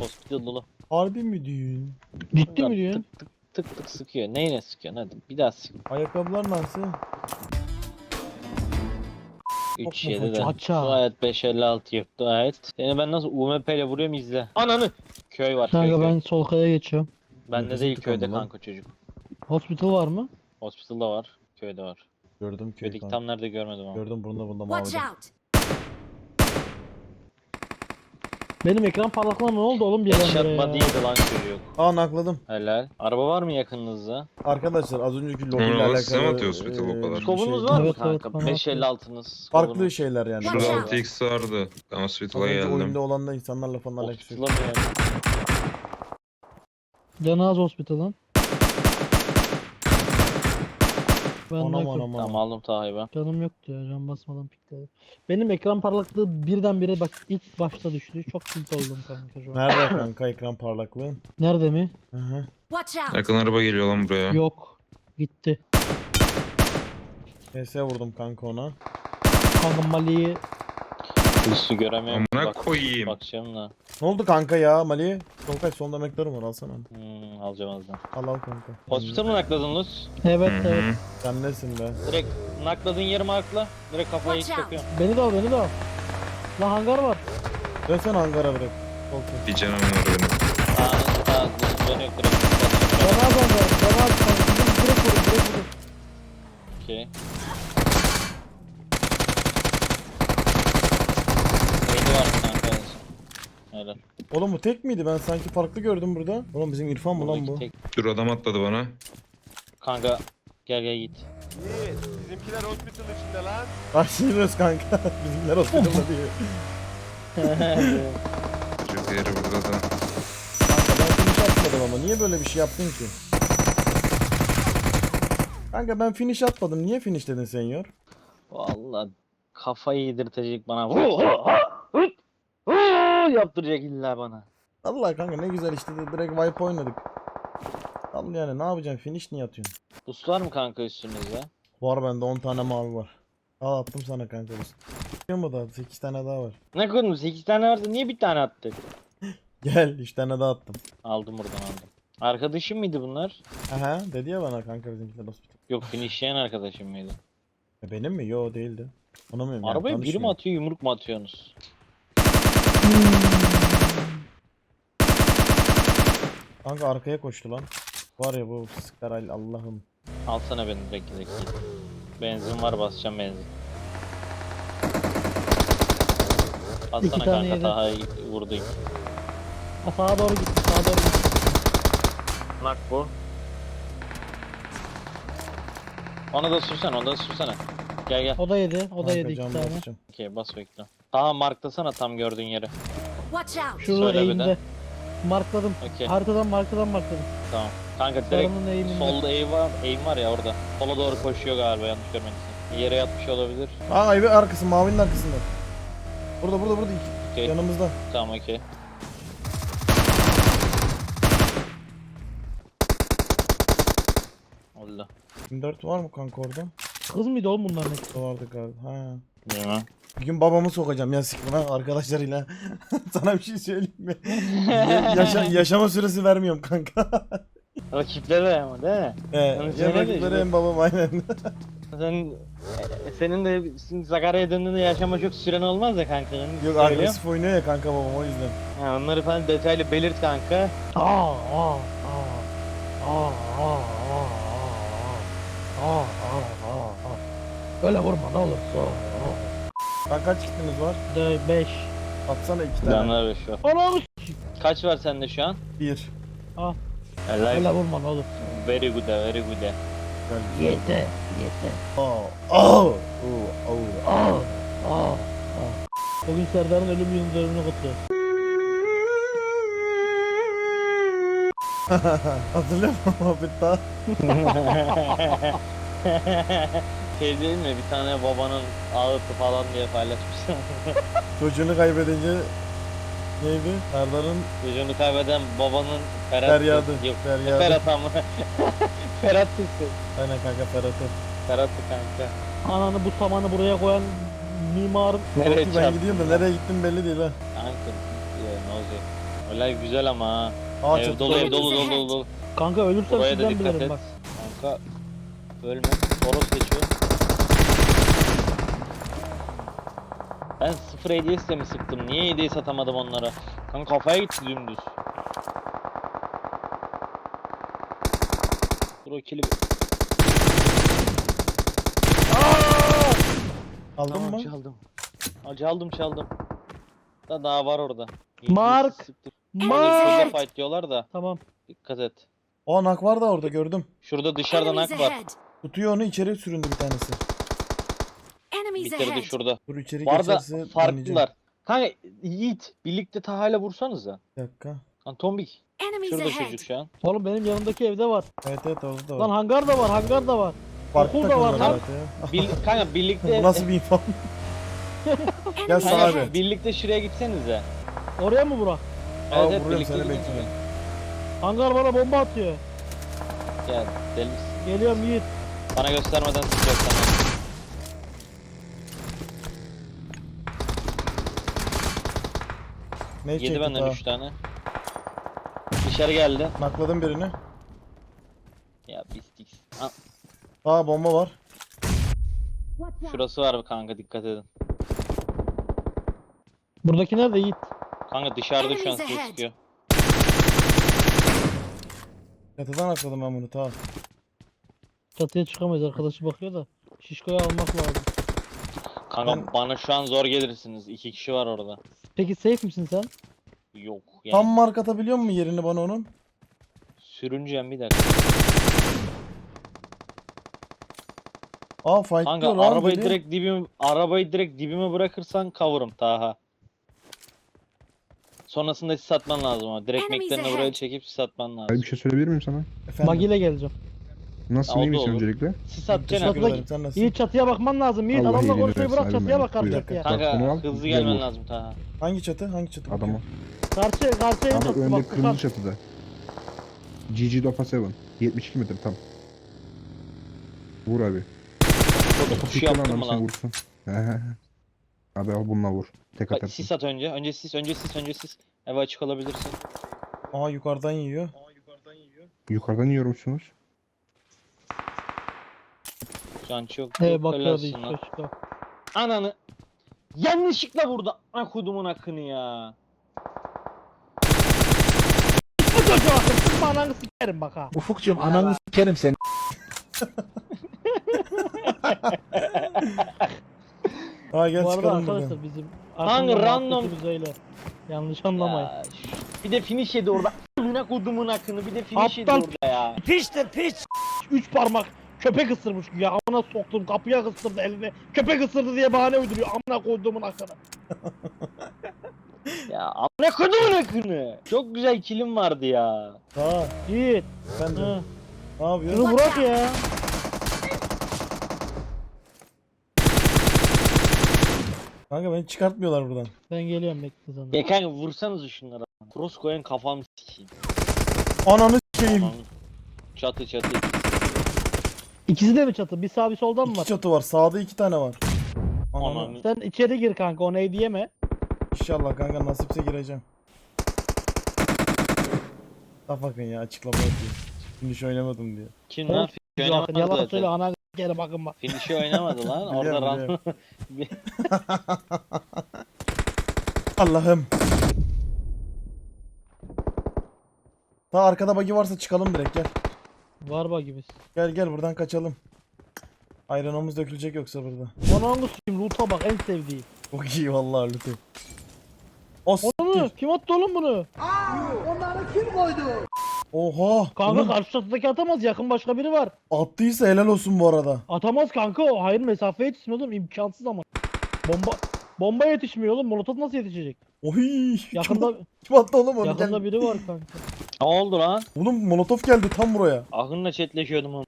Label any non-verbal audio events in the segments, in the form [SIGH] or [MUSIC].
Hospital dolu. Harbi mi? Ciddi Kanka mi diyorsun? Tık tık tık tık sıkıyor. Neyine sıkıyorsun hadi bir daha sık. Ayakkabılar nasıl? 3 mu 7 de. Aça. Gayet 556 yok gayet. Seni ben nasıl UMP ile vuruyorum izle. Ananı. Köy var Kanka köy. ben sol kaya geçiyorum. Bende Nefesim değil köyde lan. kanka çocuk. Hospital var mı? Hospital'da var. Köyde var. Gördüm köy Köydeki kanka. tam nerede görmedim ama. Gördüm bunda bunda mavi. Watch out! Benim ekran parlaklığına ne oldu oğlum bir body ya? yedi lan çocuk. Aa nakladım. Helal. Araba var mı yakınınızda? Arkadaşlar az önceki lobi ile alakalı. size mi atıyor hospital o eee, kadar? bir şey- var mı Evet, evet, kanka? bana 556'nız. Farklı şeyler yani. Şurada out. 6x vardı. Ben Az hospital'a önce oyunda geldim. olanla insanlarla falan alakası yok. Yani? Canaz Hospital'ın. Ben Anam nakım. anam Tamam aldım Taha'yı ben. Canım yoktu ya can basmadan pikledim. Benim ekran parlaklığı birdenbire bak ilk başta düştü. Çok tilt oldum kanka şu an. Nerede kanka ekran parlaklığın? Nerede mi? Hı hı. Watch out! Yakın araba geliyor lan buraya. Yok. Gitti. PS vurdum kanka ona. Kanka Mali'yi Üstü göremiyorum. Amına Bak- koyayım. Bakacağım da. Ne oldu kanka ya Mali? Solkay sonda mektarım var alsana. Hmm, alacağım azdan. Al al kanka. Hospital mı nakladın Luz? Evet Hı evet. hı. Sen nesin be? Direkt nakladığın yeri markla. Direkt kafayı Watch out. çakıyorum. Beni de al beni de al. Lan hangar var. Dönsene hangara bırak. Solkay. Bir canım var benim. Aa, aa, dönüyor direkt. Canaz hangar. Canaz kanka. Direkt vurun direkt vurun. Okey. Neydi var kanka? Helal. Oğlum bu tek miydi? Ben sanki farklı gördüm burada. Oğlum bizim İrfan mı lan bu? tek- Dur adam atladı bana. Kanka gel gel git. Yiğit, bizimkiler hospital içinde lan. Başlıyoruz kanka. [LAUGHS] Bizimler hospitalda [LAUGHS] diyor. Çocuk yeri burada da. Kanka ben finish atmadım ama niye böyle bir şey yaptın ki? Kanka ben finish atmadım. Niye finish dedin senyor? Vallahi kafayı yedirtecek bana. [LAUGHS] Yaptıracak illa bana. Allah kanka ne güzel işte direkt wipe oynadık. Al yani ne yapacaksın? Finish niye atıyorsun? Var mı kanka üstünüzde? Var bende 10 tane mavi var. Al attım sana kanka. Biliyor mu daha? 8 tane daha var. Ne koydun? 8 tane vardı niye bir tane attı? [LAUGHS] Gel 3 tane daha attım. Aldım buradan aldım. Arkadaşım mıydı bunlar? Aha dedi ya bana kanka bizimkiler hospital. Yok finishleyen arkadaşım mıydı? E, benim mi? Yo değildi. Anlamıyorum yani, Arabaya biri mi atıyor yumruk mu atıyorsunuz? Kanka arkaya koştu lan. Var ya bu Skaral Allah'ım. Alsana beni direkt git. Benzin var basacağım benzin. İki Alsana tane kanka yedi. daha vurdum. Ha, sağa doğru gitti sağa doğru gitti. Nak bu. Onu da sürsene, onu da sürsene. Gel gel. O da yedi. O da Kanka yedi iki cam tane. basacağım. Okey bas bekle. Daha marklasana tam gördüğün yeri. Watch out! Şurada Söyle bir de. eğimde. Markladım. Okey Haritadan markadan markladım. tamam. Kanka direkt Sarının eğiminde. solda eğim var, eğim var ya orada. Sola doğru koşuyor galiba yanlış görmediysen. Yere yatmış olabilir. Aa evi arkası mavinin arkasında. Burada burada burada iki- Okey yanımızda. tamam okey. Allah. 24 var mı kanka orada? Kız mıydı oğlum bunların hepsi? Vardı galiba. Ha. Bilmem. Bir gün babamı sokacağım ya sikime arkadaşlarıyla. [LAUGHS] Sana bir şey söyleyeyim mi? Ya- [LAUGHS] yaşa- yaşama süresi vermiyorum kanka. Rakiplere ama değil mi? Hem rakipleri işte. hem babam aynen. Sen e, senin de Sakarya'ya döndüğünde yaşama çok süren olmaz ya kanka. Yok Söylüyorum. agresif oynuyor ya kanka babam o yüzden. Ha, onları falan detaylı belirt kanka. Aa aa aa. Aa aa aa aa. Aa aa aa. Öyle vurma ne olur. Kanka kaç kitiniz var? 5. Atsana iki tane. Canlar ve şu. Anam Kaç var sende şu an? Bir. Helal. Öyle vurma ne olur. Very good, very good. Gel. Yeter. Yeter. Aa. Oo, oo. Aa aa aa. Bugün Serdar'ın ölüm yıl dönümünü kutluyor. [LAUGHS] Hatırlıyor musun muhabbet daha? [LAUGHS] [LAUGHS] şey değil mi? Bir tane babanın ağıtı falan diye paylaşmışlar. [LAUGHS] Çocuğunu kaybedince neydi? Serdar'ın Çocuğunu kaybeden babanın Ferhat Feryadı. Yok. Feryadı. Ferhat ama. [LAUGHS] Ferhat sesi. aynen kanka Ferhat'ı. Ferhat'tı kanka. Ananı bu samanı buraya koyan mimarım. Nereye ben gidiyorum da nereye gittim belli değil ha. Kanka. Ya, ne olacak? Öyle güzel ama ha. Aa ev çok dolu ev dolu dolu dolu dolu. Kanka ölürsem Buraya da sizden dikkat bilirim et. bak. Kanka. Ölme. Toros geçiyor. Ben sıfır hediyesi de mi sıktım? Niye hediye satamadım onlara? Kanka kafaya gitti dümdüz. Dur o kili... Aldın Tamam mı? çaldım. Aa, çaldım çaldım. Da daha var orada. Mark! Mark! Şurada fight diyorlar da. Tamam. Dikkat et. O nak var da orada gördüm. Şurada dışarıdan Enemies ak var. Tutuyor onu içeri süründü bir tanesi. Enemies Bitirdi ahead. şurada. Dur içeri Bu arada geçerse farklılar. Kanka Yiğit birlikte Taha'yla vursanıza. Bir dakika. Lan Tombik. Enemies Şurada ahead. çocuk şu an. Oğlum benim yanımdaki evde var. Evet evet orada da Lan var. hangar da var, hangar da var. Farklı okul da var takımlar lan. [LAUGHS] Bir, kanka birlikte Bu nasıl bir info? Gel Enemies abi. birlikte şuraya gitsenize. Oraya mı bura? Aa, Evet, evet vuruyorum, birlikte seni gidin bekliyorum. Hangar bana bomba atıyor. Gel deli misin? Geliyorum Yiğit. Bana göstermeden sıkacak sana. Ne Yedi çekti benden daha? 3 tane. Dışarı geldi. Nakladım birini. Ya bistik. Aa, Aa bomba var. Şurası var kanka dikkat edin. Buradaki nerede Yiğit? Kanka dışarıda şu an Enemies ahead. sıkıyor. Çatıdan nakladım ben bunu tamam. Çatıya çıkamayız arkadaşı bakıyor da. Şişkoyu almak lazım. Kanka Ben- bana şu an zor gelirsiniz. İki kişi var orada. Peki safe misin sen? Yok. Yani Tam mark atabiliyor musun yerini bana onun? sürüncem bir dakika. Aa fight Kanka diyor lan arabayı direkt dibime arabayı direkt dibime bırakırsan kavurum Taha. Sonrasında sis atman lazım ama. Direkt Enemies meklerini buraya çekip sis atman Abi lazım. bir şey söyleyebilir miyim sana? Efendim. Magiyle geleceğim. Nasıl iyi oldu misin olur. öncelikle? Sis atacaksın. Çatıda- sen? Yiğit çatıya bakman lazım. Yiğit Allah adamla iyiliğini konuşmayı versin bırak çatıya bak abi Buyur. çatıya. Bak, bunu Kanka al, hızlı gel gelmen vur. lazım Taha. Hangi çatı? Hangi çatı? Adamı. Karşı karşıya Abi çatı önde bak kırmızı Furkan. çatıda. GG Dopa 7. 72 metre tam. Vur abi. Çok tuş pikle lan vursun. abi al bununla vur. Tek Bak, atarsın. sis at önce. Önce sis, önce sis, önce sis. Eve açık olabilirsin. Aa yukarıdan yiyor. Yukarıdan yiyor musunuz? Şu an çok He çok bakıyordu helalsin işte. lan. işte. Ananı. Yanlışlıkla vurdu. Akudumun hakkını ya. Bu çocuğu akım sıkma ananı sikerim bak ha. Ufukcuğum ananı sikerim seni. Aa gel Bu arada çıkalım buradan. arkadaşlar bizim Hangi aklımda random- muhabbetimiz öyle. Yanlış anlamayın. Ya, bir de finish yedi orada. Amına kodumun hakkını bir de finish yedi Aptal orada ya. Piç. Üç parmak köpek ısırmış ya amına soktum kapıya ısırdı elini köpek ısırdı diye bahane uyduruyor amına koyduğumun hakkını. [LAUGHS] Ya amına kodumun hakkını. Çok güzel kilim vardı ya. Aa Yiğit. ben de. Ne yapıyorsun? Şunu bırak ya. Kanka beni çıkartmıyorlar buradan. Ben geliyorum bekle sana. Ya kanka vursanız şunlara. Cross koyan kafam sikeyim. Ananı. Aman. Çatı çatı. İkisi de mi çatı? Bir sağ bir soldan mı İki var? çatı var. Sağda iki tane var. Ananı. Sen içeri gir kanka o neydi yeme. İnşallah kanka nasipse gireceğim. Ha bakın ya açıklama yapıyor. Finish oynamadım diyor. Kim lan? Finish oynamadı Yalan zaten. söyle ananı sikerim bakın bak. Finish'i oynamadı lan. [LAUGHS] Orada Biliyorum, run. [LAUGHS] Allah'ım. Daha arkada bagi varsa çıkalım direkt gel. Var bak gibi. Gel gel buradan kaçalım. Ayranımız dökülecek yoksa burada. Ananı sikeyim loot'a bak en sevdiğim. Çok iyi vallahi lütfen. O Onu kim attı oğlum bunu? Oha. Kanka Bunu karşı çatıdaki atamaz yakın başka biri var. attıysa helal olsun bu arada. Atamaz kanka o hayır mesafeye yetişsin oğlum imkansız ama. Bomba Bomba yetişmiyor oğlum. Molotof nasıl yetişecek? Oy. Yakında Kim attı oğlum onu? yakında Gel. biri var kanka. Ne oldu lan? Oğlum molotof geldi tam buraya. Aklımla chatleşiyordum onu.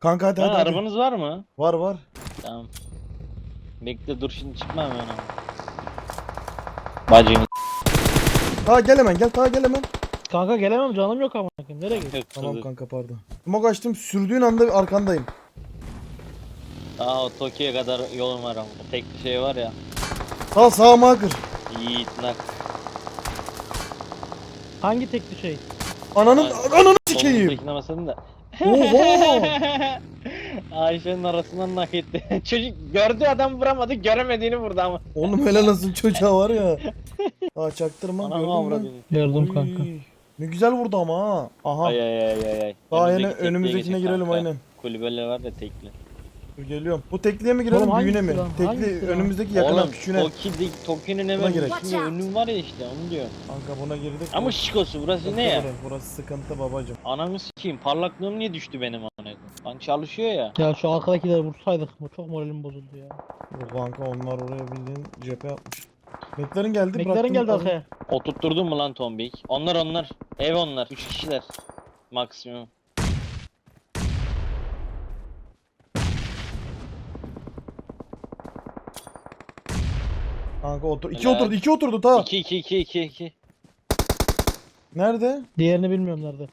Kanka hadi Ha, hadi. hadi. arabanız var mı? Var var. Tamam. Bekle dur şimdi çıkma hemen ama. Bacım Ta gel hemen gel ta gel hemen. Kanka gelemem canım yok ama. Nereye gidiyorsun? Tamam kanka pardon. Smog açtım sürdüğün anda arkandayım. Daha o Tokyo'ya kadar yolum var ama. Tek bir şey var ya. Sağ sağıma kır. Yiğit nak. Hangi tekli şey? Ananın Ay, ananı sikeyim. Basalım da. Oho. [LAUGHS] Ayşe'nin arasından nak etti. [LAUGHS] Çocuk gördü adam vuramadı, göremediğini vurdu ama. Oğlum helal olsun çocuğa var ya. Aa çaktırma Anam gördün mü? avradını. Gördüm Oy, kanka. Ne güzel vurdu ama ha. Aha. Ay ay ay ay ay. Daha yine Önümüzdeki tekliğe önümüzdekine girelim kanka. aynen. Kulübeler var da tekli. Dur geliyorum. Bu tekliye mi girelim Oğlum büyüğüne hangisi mi? lan? Tekli Hangisi lan? önümüzdeki yakına Oğlum küçüğüne. Toki, Toki'nin Buna hemen gerek. üstünde önüm var ya işte onu diyor. Kanka buna girdik. Ama şikosu burası ne ya? Burası sıkıntı babacım. Ananı sikeyim parlaklığım niye düştü benim amına koyayım? Lan çalışıyor ya. Ya şu arkadakileri vursaydık mı? Çok moralim bozuldu ya. Yok kanka onlar oraya bildiğin cephe yapmış. McLaren geldi McLaren bıraktım geldi oraya. arkaya. Oturtturdun mu lan Tombik? Onlar onlar. Ev onlar. Üç kişiler. Maksimum. Kanka otur. İki Helal. oturdu iki oturdu ta. 2 2 2 2 2. Nerede? Diğerini bilmiyorum nerede.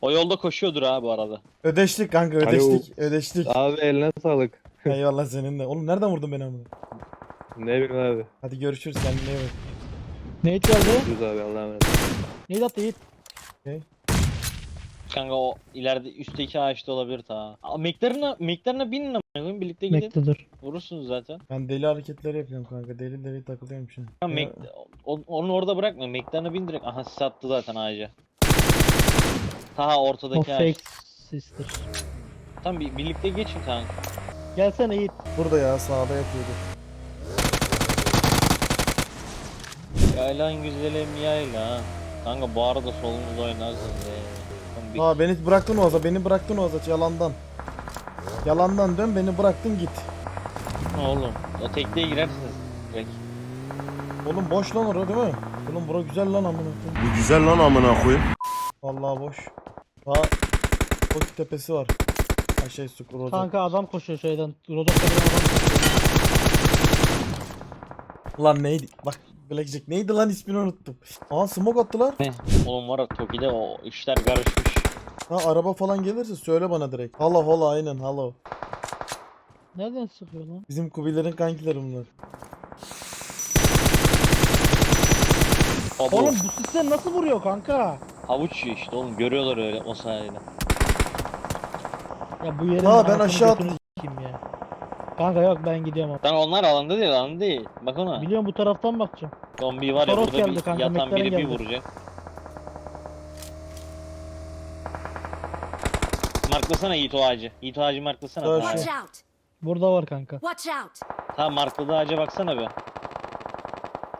O yolda koşuyordur ha bu arada. Ödeştik kanka ödeştik. Ödeştik. Abi eline sağlık. Eyvallah senin de. Oğlum nereden vurdun beni amına? Ne bileyim abi. Hadi görüşürüz kendine iyi bak. Ne hiç geldi? Düz abi Allah'a emanet. Neydi attı Yiğit? Kanka o ileride üstteki ağaçta olabilir ta. McLaren'a McLaren'a binin amına koyayım birlikte gidin. Bekledir. Vurursunuz zaten. Ben deli hareketler yapıyorum kanka. Deli deli takılıyorum şimdi. Ya, Ya, Mac, o- onu orada bırakma. McLaren'a bin direkt. Aha sattı zaten ağaca. Taha O ortadaki ağaç. fake sister. Tam bir, birlikte geçin kanka. Gelsene Yiğit. Burada ya sağda yapıyordu. Yaylan güzelim yayla. ha. Kanka bu arada solumuzda oynarsın be. Aa beni bıraktın Oğaz'a. Beni bıraktın Oğaz'a yalandan. Yalandan dön beni bıraktın git. Ne oğlum? O tekneye girersiniz. Direkt. Oğlum boş lan orada değil mi? Oğlum bura güzel lan amına koyayım. Bu güzel lan amına koyayım. Vallahi boş. Daha Koki tepesi var. Ha şey su Rozok. Kanka adam koşuyor şeyden. Rodok'ta bir adam koşuyor. Lan neydi? Bak Blackjack neydi lan ismini unuttum. Aa smoke attılar. Oğlum var ya Toki'de o işler karışmış. Ha araba falan gelirse söyle bana direkt. Hala hala aynen hala. Nereden sıkıyor lan? Bizim kubilerin kankileri bunlar. Abo, Oğlum bu sistem nasıl vuruyor kanka? havuç yiyor işte oğlum görüyorlar öyle o sayede. Ya bu yerin Aa, ben anasını aşağı götünü s**eyim ya. Kanka yok ben gidiyorum abi. Lan onlar alanda değil alanda değil. Bak ona. Biliyorum bu taraftan bakacağım. Zombi var ya Toros burada geldi bir kanka, yatan McLaren biri bir geldi. vuracak. Marklasana Yiğit o ağacı. Yiğit o ağacı marklasana. Dur, Watch out! Burada var kanka. Watch out! Tamam markladığı ağaca baksana be.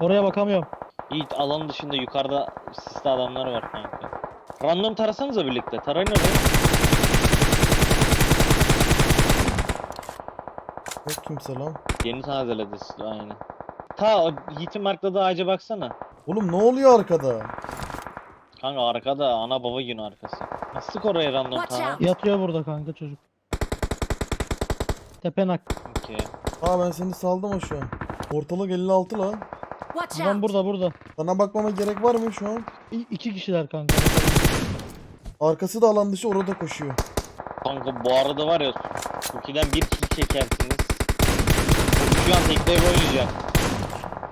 Oraya bakamıyorum. Yiğit alan dışında yukarıda sisli adamlar var kanka. Random tarasanıza birlikte. Tarayın orayı. Yok kimse lan. Yeni tazeledi sisli aynen. Ta o Yiğit'in markladığı ağaca baksana. Oğlum ne oluyor arkada? Kanka arkada ana baba günü arkası. Sık oraya random Watch out. Yatıyor burada kanka çocuk. Tepenak. Okey. Aa ben seni saldım o şu an. Ortalık 56 lan. Watch Adam out! burada burada. Sana bakmama gerek var mı şu an? İ- iki kişiler kanka. Arkası da alan dışı orada koşuyor. Kanka bu arada var ya Cookie'den bir kill çekersiniz. Şu an tekte oynayacak.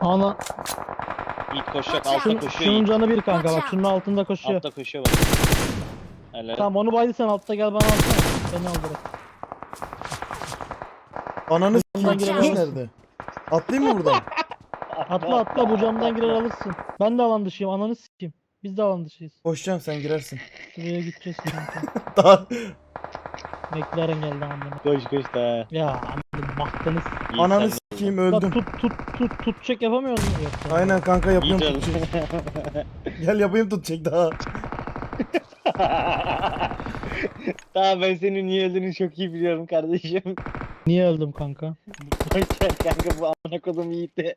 Ana Yiğit koşacak altta koşuyor şunun Yiğit. canı bir kanka bak şunun altında koşuyor. Altta koşuyor bak. Helal. Tamam onu baydı sen altta gel bana alsana. Beni al direkt. Ananı s**eyim çıkış alırsın. nerede? Atlayayım mı buradan? [LAUGHS] Atla atla bu camdan girer alırsın. Ben de alan dışıyım ananı sikeyim. Biz de alan dışıyız. Koşacağım sen girersin. Şuraya gideceğiz kanka. [LAUGHS] Daha McLaren geldi amına. Koş koş da. Ya amına baktınız. Ananı s**eyim öldüm. tut tut tut tut çek yapamıyor musun? Aynen kanka yapıyorum tut çek. [LAUGHS] Gel yapayım tut çek daha. [LAUGHS] Daha ben senin niye öldüğünü çok iyi biliyorum kardeşim. Niye öldüm kanka? Boşver kanka bu amına kodum yiğitti.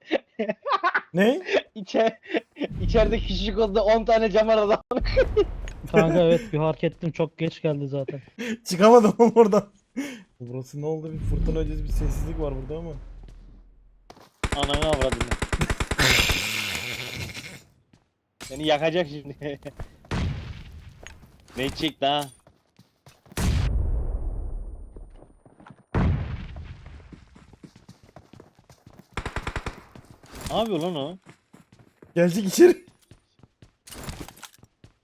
Ne? [LAUGHS] İçer, içeride küçücük odada 10 tane cam aradı. Kanka evet bir fark ettim çok geç geldi zaten. [LAUGHS] Çıkamadım oğlum oradan. Burası ne oldu? Bir fırtına öncesi bir sessizlik var burada ama. Ananı avradını. Seni yakacak şimdi. Ne çekti ha? Ne yapıyor lan o? Gelecek içeri.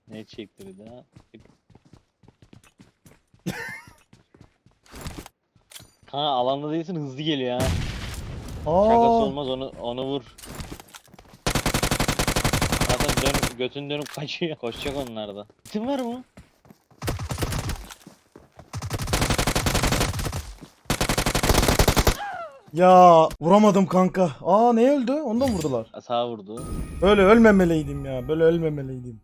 Ne çekti bir daha? [LAUGHS] Kanka alanda değilsin hızlı geliyor ha. Şakası Aa, olmaz onu onu vur. Zaten dön, götün dönüp kaçıyor. Koşacak onlar da. Kim var mı? Ya vuramadım kanka. Aa ne öldü? Ondan vurdular. Sağa vurdu. Böyle ölmemeliydim ya. Böyle ölmemeliydim.